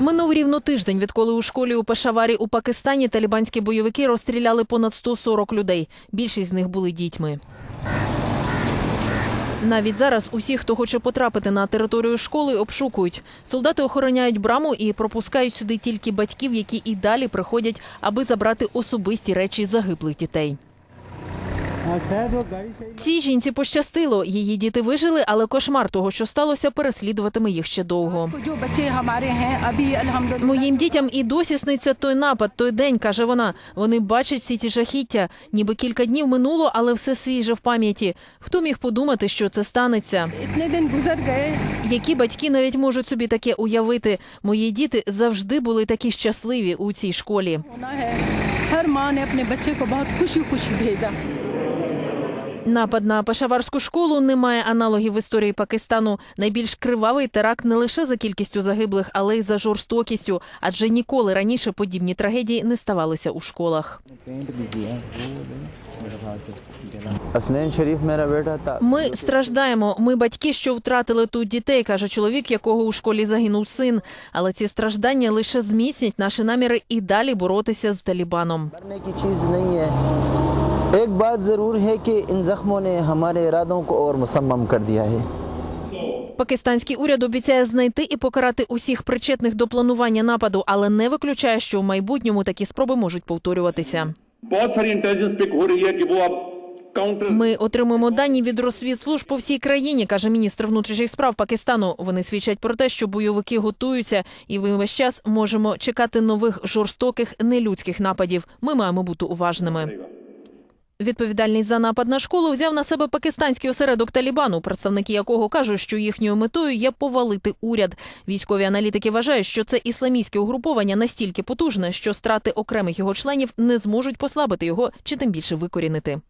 Минув рівно тиждень, відколи у школі у Пешаварі у Пакистані талібанські бойовики розстріляли понад 140 людей. Більшість з них були дітьми. Навіть зараз усі, хто хоче потрапити на територію школи, обшукують. Солдати охороняють браму і пропускають сюди тільки батьків, які і далі приходять, аби забрати особисті речі загиблих дітей. Цій жінці пощастило. Її діти вижили, але кошмар того, що сталося, переслідуватиме їх ще довго. Моїм дітям і досі сниться той напад, той день каже вона. Вони бачать всі ці жахіття. Ніби кілька днів минуло, але все свіже в пам'яті. Хто міг подумати, що це станеться? Які батьки навіть можуть собі таке уявити? Мої діти завжди були такі щасливі у цій школі. होना है हर माँ ने अपने बच्चे को बहुत खुशी खुशी भेजा Напад на пешаварську школу не має аналогів в історії Пакистану. Найбільш кривавий теракт не лише за кількістю загиблих, але й за жорстокістю, адже ніколи раніше подібні трагедії не ставалися у школах. Ми страждаємо. Ми батьки, що втратили тут дітей, каже чоловік, якого у школі загинув син. Але ці страждання лише зміцнять наші наміри і далі боротися з Талібаном. ایک بات ضرور ہے کہ ان زخموں نے ہمارے ارادوں کو اور مسمم کر دیا ہے Пакистанський уряд обіцяє знайти і покарати усіх причетних до планування нападу, але не виключає, що в майбутньому такі спроби можуть повторюватися. बहुत सारी इंटेलिजेंस पिक हो रही है कि वो अब काउंटर Ми отримуємо дані від розвідслужб по всій країні, каже міністр внутрішніх справ Пакистану. Вони свідчать про те, що бойовики готуються, і ми весь час можемо чекати нових жорстоких нелюдських нападів. Ми маємо бути уважними. Відповідальність за напад на школу взяв на себе пакистанський осередок Талібану, представники якого кажуть, що їхньою метою є повалити уряд. Військові аналітики вважають, що це ісламістське угруповання настільки потужне, що страти окремих його членів не зможуть послабити його чи тим більше викорінити.